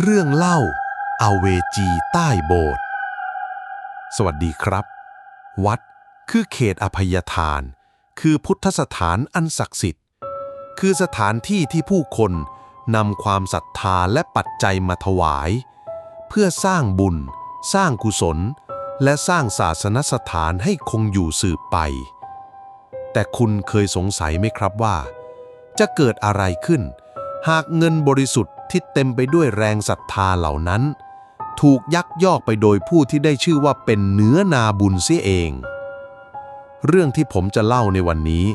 เรื่องเล่าอาเวจีใต้โบสถ์ สวัสดีครับ วัดคือเขตอภัยทาน คือพุทธสถานอันศักดิ์สิทธิ์ คือสถานที่ที่ผู้คนนำความศรัทธาและปัจจัยมาถวาย เพื่อสร้างบุญ สร้างกุศล และสร้างศาสนสถานให้คงอยู่สืบไป แต่คุณเคยสงสัยไหมครับว่า จะเกิดอะไรขึ้น หากเงินบริสุทธิ์ ที่เต็มไปด้วยแรงศรัทธาเหล่านั้น ถูกยักยอกไปโดยผู้ที่ได้ชื่อว่าเป็นเนื้อนาบุญเสียเอง เรื่องที่ผมจะเล่าในวันนี้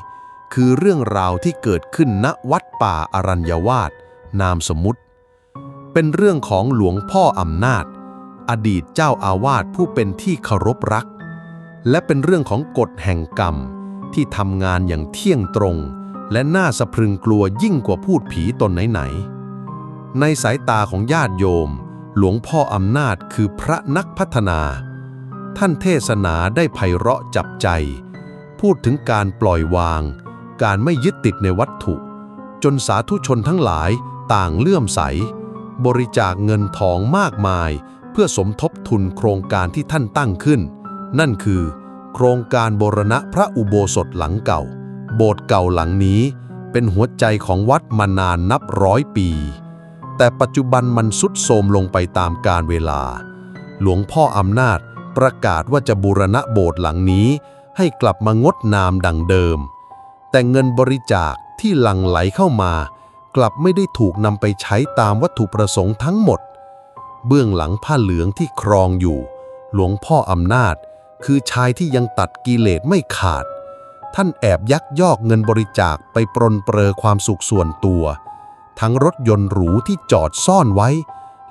คือเรื่องราวที่เกิดขึ้นณวัดป่าอารัญญวาสนามสมมุติ เป็นเรื่องของหลวงพ่ออำนาจ อดีตเจ้าอาวาสผู้เป็นที่เคารพรัก และเป็นเรื่องของกฎแห่งกรรมที่ทำงานอย่างเที่ยงตรงและน่าสะพรึงกลัวยิ่งกว่าพูดผีตนไหนๆ ในสายตาของญาติโยม หลวงพ่ออำนาจคือพระนักพัฒนา ท่านเทศนาได้ไพเราะจับใจ พูดถึงการปล่อยวาง การไม่ยึดติดในวัตถุ จนสาธุชนทั้งหลายต่างเลื่อมใส บริจาคเงินทองมากมาย เพื่อสมทบทุนโครงการที่ท่านตั้งขึ้น นั่นคือ โครงการบรณะพระอุโบสถหลังเก่า โบสถ์เก่าหลังนี้เป็นหัวใจของวัดมานานนับร้อยปี แต่ปัจจุบันมันสุดโทมลงไปตามกาลเวลา หลวงพ่ออำนาจประกาศว่าจะบูรณะโบสถ์หลังนี้ ให้กลับมางดนามดังเดิม แต่เงินบริจาคที่หลั่งไหลเข้ามา กลับไม่ได้ถูกนำไปใช้ตามวัตถุประสงค์ทั้งหมด เบื้องหลังผ้าเหลืองที่ครองอยู่ หลวงพ่ออำนาจ คือชายที่ยังตัดกิเลสไม่ขาด ท่านแอบยักยอกเงินบริจาคไปปรนเปรอความสุขส่วนตัว ทั้งรถยนต์หรูที่จอดซ่อนไว้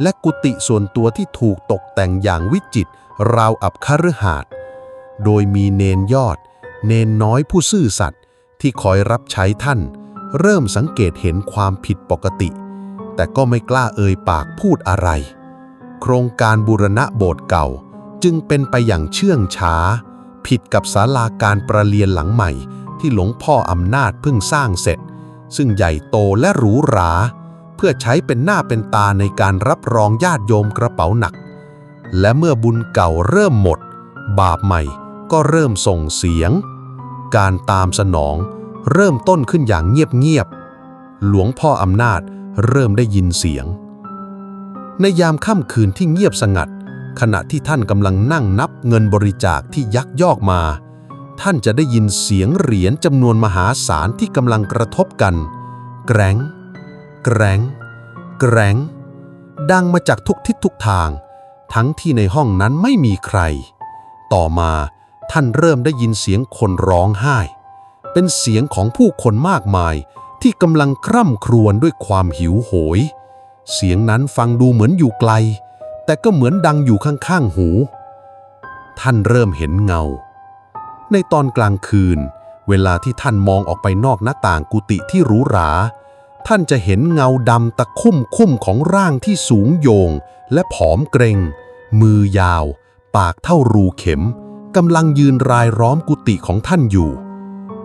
และกุฏิส่วนตัวที่ถูกตกแต่งอย่างวิจิตรราวอับคฤหาสน์โดยมีเนนยอด เนนน้อยผู้ซื่อสัตย์ที่คอยรับใช้ท่าน เริ่มสังเกตเห็นความผิดปกติ แต่ก็ไม่กล้าเอ่ยปากพูดอะไร โครงการบูรณะโบสถ์เก่าจึงเป็นไปอย่างเชื่องช้า ผิดกับศาลาการประเรียนหลังใหม่ที่หลวงพ่ออำนาจเพิ่งสร้างเสร็จ ซึ่งใหญ่โตและหรูหรา เพื่อใช้เป็นหน้าเป็นตาในการรับรองญาติโยมกระเป๋าหนัก และเมื่อบุญเก่าเริ่มหมด บาปใหม่ก็เริ่มส่งเสียง การตามสนองเริ่มต้นขึ้นอย่างเงียบๆ หลวงพ่ออำนาจเริ่มได้ยินเสียง ในยามค่ำคืนที่เงียบสงัด ขณะที่ท่านกำลังนั่งนับเงินบริจาคที่ยักยอกมา ท่านจะได้ยินเสียงเหรียญจำนวนมหาศาลที่กำลังกระทบกัน แกรงแกรงแกรงดังมาจากทุกทิศทุกทาง ทั้งที่ในห้องนั้นไม่มีใคร ต่อมาท่านเริ่มได้ยินเสียงคนร้องไห้ เป็นเสียงของผู้คนมากมายที่กำลังคร่ำครวญด้วยความหิวโหย เสียงนั้นฟังดูเหมือนอยู่ไกล แต่ก็เหมือนดังอยู่ข้างๆหู ท่านเริ่มเห็นเงา ในตอนกลางคืน เวลาที่ท่านมองออกไปนอกหน้าต่างกุฏิที่หรูหรา ท่านจะเห็นเงาดำตะคุ่มคุ้มของร่างที่สูงโยง และผอมเกรง มือยาว ปากเท่ารูเข็มกำลังยืนรายล้อมกุฏิของท่านอยู่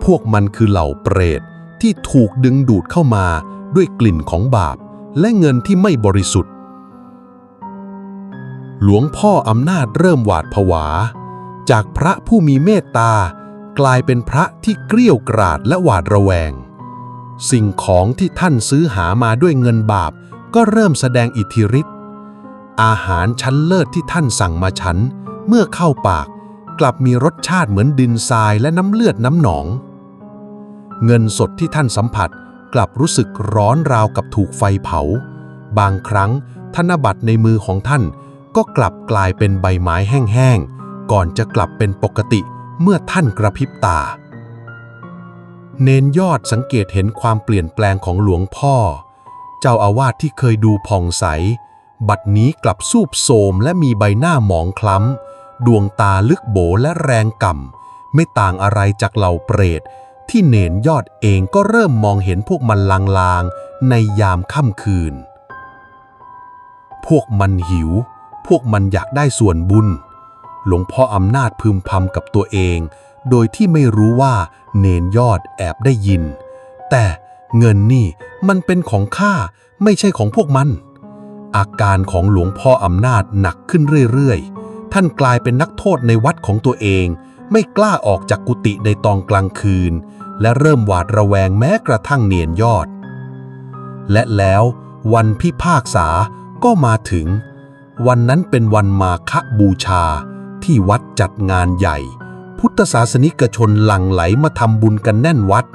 พวกมันคือเหล่าเปรตที่ถูกดึงดูดเข้ามาด้วยกลิ่นของบาป และเงินที่ไม่บริสุทธิ์ หลวงพ่ออำนาจเริ่มหวาดผวา จากพระผู้มีเมตตา กลายเป็นพระที่เกลี้ยกราดและหวาดระแวง สิ่งของที่ท่านซื้อหามาด้วยเงินบาป ก็เริ่มแสดงอิทธิฤทธิ์อาหารชั้นเลิศที่ท่านสั่งมาฉัน เมื่อเข้าปาก กลับมีรสชาติเหมือนดินทรายและน้ำเลือดน้ำหนอง เงินสดที่ท่านสัมผัสกลับรู้สึกร้อนราวกับถูกไฟเผา บางครั้งธนบัตรในมือของท่านก็กลับกลายเป็นใบไม้แห้งๆ ก่อนจะกลับเป็นปกติเมื่อท่านกระพริบตา เนนยอดสังเกตเห็นความเปลี่ยนแปลงของหลวงพ่อ เจ้าอาวาสที่เคยดูผ่องใส บัดนี้กลับสูบโทรมและมีใบหน้าหมองคล้ำ ดวงตาลึกโบและแรงก่ำ ไม่ต่างอะไรจากเหล่าเปรต ที่เนนยอดเองก็เริ่มมองเห็นพวกมันลางๆ ในยามค่ำคืน พวกมันหิว พวกมันอยากได้ส่วนบุญ หลวงพ่ออำนาจพึมพำกับตัวเอง โดยที่ไม่รู้ว่าเนนยอดแอบได้ยิน แต่เงินนี่มันเป็นของข้าไม่ใช่ของพวกมัน อาการของหลวงพ่ออำนาจหนักขึ้นเรื่อยๆ ท่านกลายเป็นนักโทษในวัดของตัวเอง ไม่กล้าออกจากกุฏิในตอนกลางคืน และเริ่มหวาดระแวงแม้กระทั่งเนียนยอด และแล้ววันพิพากษาก็มาถึง วันนั้นเป็นวันมาฆบูชา ที่วัดจัดงานใหญ่ พุทธศาสนิกชนหลั่งไหลมาทำบุญกันแน่นวัด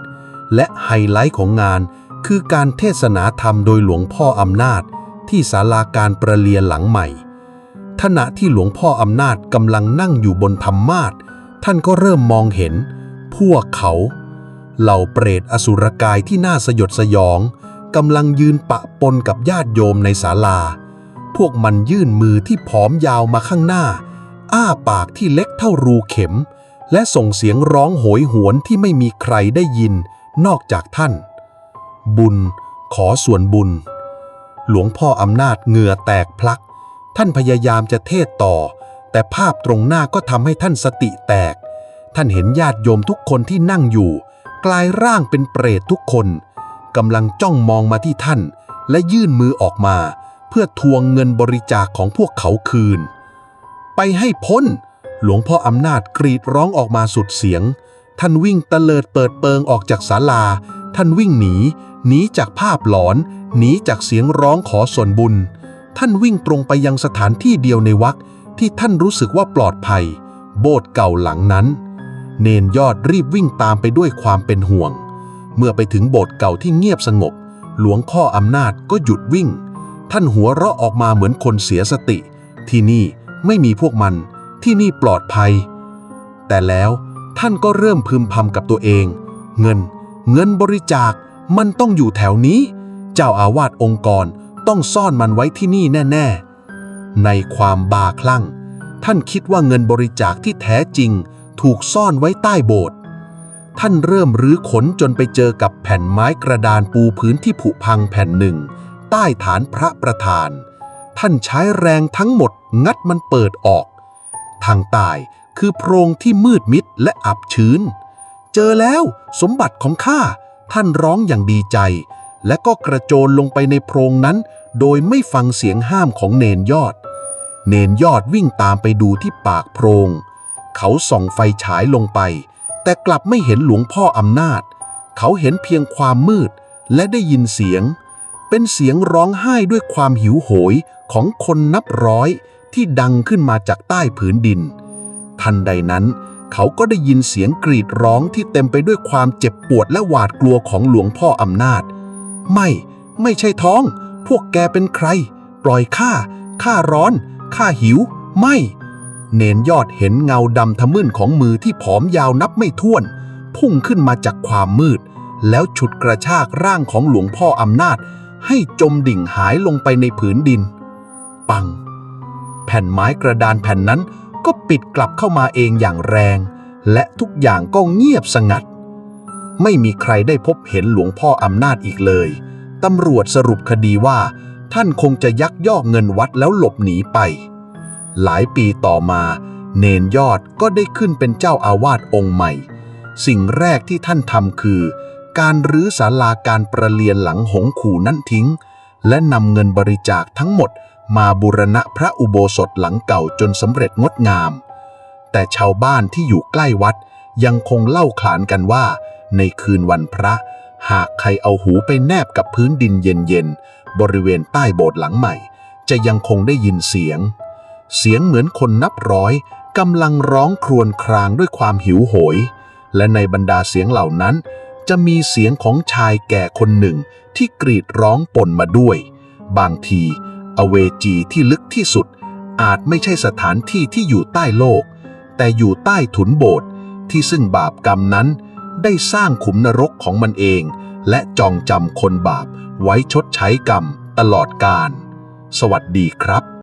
และไฮไลท์ของงานคือการเทศนาธรรมโดยหลวงพ่ออำนาจ ที่ศาลาการประเรียนหลังใหม่ขณะที่หลวงพ่ออำนาจกำลังนั่งอยู่บนธรรมาทท่านก็เริ่มมองเห็น พวกเขา เหล่าเปรตอสุรกายที่น่าสยดสยองกำลังยืนปะปนกับญาติโยมในศาลา พวกมันยื่นมือที่ผอมยาวมาข้างหน้า อ้าปากที่เล็กเท่ารูเข็ม และส่งเสียงร้องโหยหวนที่ไม่มีใครได้ยินนอกจากท่าน บุญ ขอส่วนบุญ หลวงพ่ออำนาจเหงื่อแตกพลัก ท่านพยายามจะเทศต่อ แต่ภาพตรงหน้าก็ทำให้ท่านสติแตก ท่านเห็นญาติโยมทุกคนที่นั่งอยู่ กลายร่างเป็นเปรตทุกคนกำลังจ้องมองมาที่ท่าน และยื่นมือออกมา เพื่อทวงเงินบริจาคของพวกเขาคืน ไปให้พ้น หลวงพ่ออำนาจกรีดร้องออกมาสุดเสียง ท่านวิ่งตะเลิดเปิดเปิงออกจากศาลา ท่านวิ่งหนี หนีจากภาพหลอน หนีจากเสียงร้องขอส่วนบุญ ท่านวิ่งตรงไปยังสถานที่เดียวในวัดที่ท่านรู้สึกว่าปลอดภัย โบสถ์เก่าหลังนั้น เนนยอดรีบวิ่งตามไปด้วยความเป็นห่วง เมื่อไปถึงโบสถ์เก่าที่เงียบสงบ หลวงพ่ออำนาจก็หยุดวิ่ง ท่านหัวเราะออกมาเหมือนคนเสียสติ ที่นี่ ไม่มีพวกมันที่นี่ปลอดภัย แต่แล้วท่านก็เริ่มพึมพำกับตัวเอง เงิน เงินบริจาคมันต้องอยู่แถวนี้ เจ้าอาวาสองค์กรต้องซ่อนมันไว้ที่นี่แน่ ๆ ในความบาคลั่ง ท่านคิดว่าเงินบริจาคที่แท้จริงถูกซ่อนไว้ใต้โบสถ์ท่านเริ่มรื้อขนจนไปเจอกับแผ่นไม้กระดานปูพื้นที่ผุพังแผ่นหนึ่ง ใต้ฐานพระประธาน ท่านใช้แรงทั้งหมดงัดมันเปิดออก ทางใต้คือโพรงที่มืดมิดและอับชื้น เจอแล้วสมบัติของข้าท่านร้องอย่างดีใจ และก็กระโจนลงไปในโพรงนั้น โดยไม่ฟังเสียงห้ามของเนนยอด เนนยอดวิ่งตามไปดูที่ปากโพรง เขาส่องไฟฉายลงไป แต่กลับไม่เห็นหลวงพ่ออำนาจ เขาเห็นเพียงความมืดและได้ยินเสียง เป็นเสียงร้องไห้ด้วยความหิวโหยของคนนับร้อยที่ดังขึ้นมาจากใต้ผืนดิน ทันใดนั้น เขาก็ได้ยินเสียงกรีดร้องที่เต็มไปด้วยความเจ็บปวดและหวาดกลัวของหลวงพ่ออำนาจ ไม่ ไม่ใช่ท้อง พวกแกเป็นใคร ปล่อยข้า ข้าร้อน ข้าหิว ไม่ เนนยอดเห็นเงาดำทะมึนของมือที่ผอมยาวนับไม่ถ้วน พุ่งขึ้นมาจากความมืด แล้วฉุดกระชากร่างของหลวงพ่ออำนาจ ให้จมดิ่งหายลงไปในผืนดิน ปัง แผ่นไม้กระดานแผ่นนั้นก็ปิดกลับเข้ามาเองอย่างแรง และทุกอย่างก็เงียบสงัด ไม่มีใครได้พบเห็นหลวงพ่ออำนาจอีกเลยตำรวจสรุปคดีว่า ท่านคงจะยักยอกเงินวัดแล้วหลบหนีไป หลายปีต่อมา เนนยอดก็ได้ขึ้นเป็นเจ้าอาวาสองค์ใหม่ สิ่งแรกที่ท่านทำคือ การรื้อศาลาการประเรียนหลังหงขู่นั่นทิ้ง และนำเงินบริจาคทั้งหมดมาบูรณะพระอุโบสถหลังเก่าจนสำเร็จงดงาม แต่ชาวบ้านที่อยู่ใกล้วัดยังคงเล่าขานกันว่า ในคืนวันพระ หากใครเอาหูไปแนบกับพื้นดินเย็นๆ บริเวณใต้โบสถ์หลังใหม่ จะยังคงได้ยินเสียง เสียงเหมือนคนนับร้อยกำลังร้องครวญครางด้วยความหิวโหย และในบรรดาเสียงเหล่านั้น จะมีเสียงของชายแก่คนหนึ่งที่กรีดร้องปนมาด้วย บางที อเวจีที่ลึกที่สุด อาจไม่ใช่สถานที่ที่อยู่ใต้โลก แต่อยู่ใต้ถุนโบสถ์ที่ซึ่งบาปกรรมนั้น ได้สร้างขุมนรกของมันเอง และจองจำคนบาปไว้ชดใช้กรรมตลอดกาลสวัสดีครับ